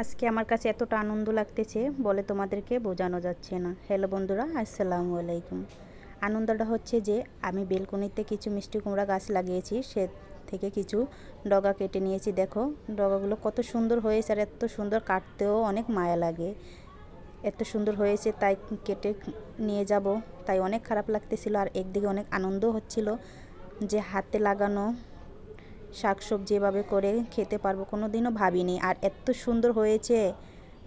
আজকে আমার কাছে এতটা আনন্দ লাগতেছে বলে তোমাদেরকে বোঝানো যাচ্ছে না। হ্যালো বন্ধুরা, আসসালামু আলাইকুম। আনন্দটা হচ্ছে যে আমি বেলকনিতে কিছু মিষ্টি কুমড়া গাছ লাগিয়েছি, সে থেকে কিছু ডগা কেটে নিয়েছি। দেখো, ডগাগুলো কত সুন্দর হয়েছে আর এত সুন্দর কাটতেও অনেক মায়া লাগে। এত সুন্দর হয়েছে, তাই কেটে নিয়ে যাব। তাই অনেক খারাপ লাগতেছিল আর একদিকে অনেক আনন্দ হচ্ছিল যে হাতে লাগানো শাকসবজি এভাবে করে খেতে পারব কোনো দিনও ভাবিনি। আর এত সুন্দর হয়েছে,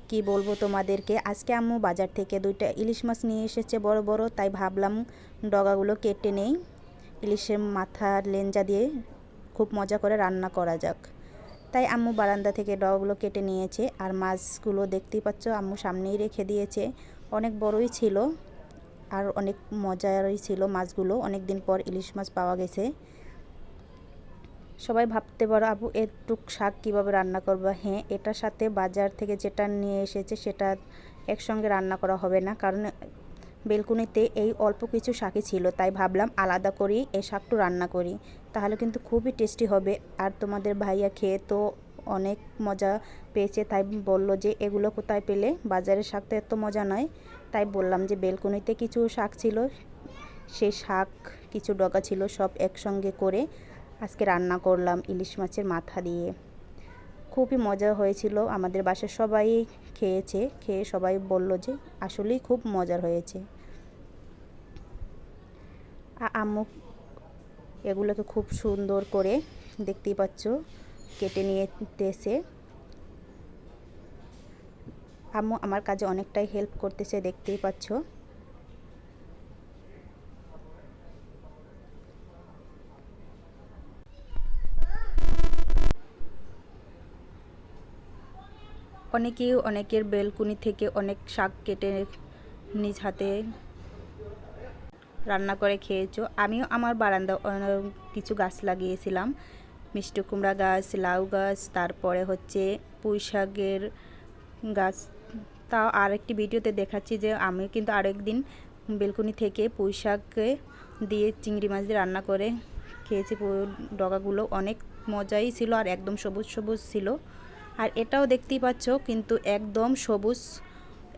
কি বলব তোমাদেরকে? আজকে আম্মু বাজার থেকে দুইটা ইলিশ মাছ নিয়ে এসেছে বড় বড়, তাই ভাবলাম ডগাগুলো কেটে নেই। ইলিশের মাথার লেঞ্জা দিয়ে খুব মজা করে রান্না করা যাক। তাই আম্মু বারান্দা থেকে ডগাগুলো কেটে নিয়েছে, আর মাছগুলো দেখতেই পাচ্ছ আম্মু সামনেই রেখে দিয়েছে। অনেক বড়ই ছিল, আর অনেক মজারই ছিল মাছগুলো। অনেক দিন পর ইলিশ মাছ পাওয়া গেছে। সবাই ভাবতে পারো, আবু এটুক শাক কীভাবে রান্না করব? হ্যাঁ এটার সাথে বাজার থেকে যেটা নিয়ে এসেছে সেটা একসঙ্গে রান্না করা হবে না, কারণ বেলকুনিতে এই অল্প কিছু শাকই ছিল, তাই ভাবলাম আলাদা করি এই শাকটু রান্না করি, তাহলে কিন্তু খুবই টেস্টি হবে। আর তোমাদের ভাইয়া খেয়ে তো অনেক মজা পেয়েছে, তাই বলল যে, এগুলো কোথায় পেলে? বাজারের শাক তো এত মজা নয়। তাই বললাম যে, বেলকুনিতে কিছু শাক ছিল সেই শাক, কিছু ডগা ছিল, সব একসঙ্গে করে আজকে রান্না করলাম ইলিশ মাছের মাথা দিয়ে। খুবই মজা হয়েছিল। আমাদের বাসার সবাই খেয়েছে। খেয়ে সবাই বলল যে, আসলেই খুব মজার হয়েছে। আম্মু, এগুলোকে খুব সুন্দর করে দেখতেই পাচ্ছ, কেটে নিয়েতেছে। আম্মু, আমার কাজে অনেকটাই হেল্প করতেছে, দেখতেই পাচ্ছ। অনেকেই অনেকের বেলকুনি থেকে অনেক শাক কেটে নিজ হাতে রান্না করে খেয়েছো। আমিও আমার বারান্দা কিছু গাছ লাগিয়েছিলাম। মিষ্টি কুমড়া গাছ, লাউ গাছ, তারপরে হচ্ছে পুঁই শাকের গাছ। তাও আরেকটি ভিডিওতে দেখাচ্ছি যে আমি কিন্তু আরেকদিন বেলকুনি থেকে পুঁই শাককে দিয়ে চিংড়ি মাছ দিয়ে রান্না করে খেয়েছি। ডগাগুলো অনেক মজাই ছিল আর একদম সবুজ সবুজ ছিল। আর এটাও দেখতেই পাচ্ছ, কিন্তু একদম সবুজ।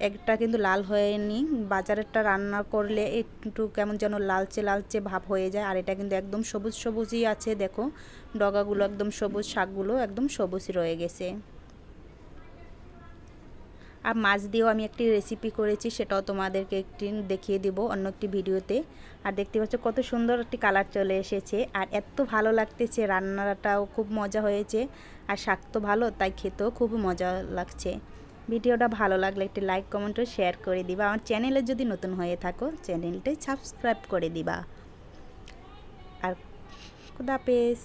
একটা কিন্তু লাল হয়নি। বাজারেরটা রান্না করলে একটু কেমন যেন লালচে লালচে ভাব হয়ে যায়। আর এটা কিন্তু একদম সবুজ সবুজই আছে, দেখো। ডগাগুলো একদম সবুজ, শাকগুলো একদম সবুজই রয়ে গেছে। আর মাছ দিয়েও আমি একটি রেসিপি করেছি, সেটাও তোমাদেরকে একটি দেখিয়ে দিব অন্য একটি ভিডিওতে। আর দেখতে পাচ্ছ কত সুন্দর একটি কালার চলে এসেছে, আর এত ভালো লাগতেছে, রান্নাটাও খুব মজা হয়েছে, আর শাক তো ভালো, তাই খেতেও খুব মজা লাগছে। ভিডিওটা ভালো লাগলে একটি লাইক কমেন্ট শেয়ার করে দিবা। আমার চ্যানেলে যদি নতুন হয়ে থাকো চ্যানেলটি সাবস্ক্রাইব করে দিবা। আর খুদাপেস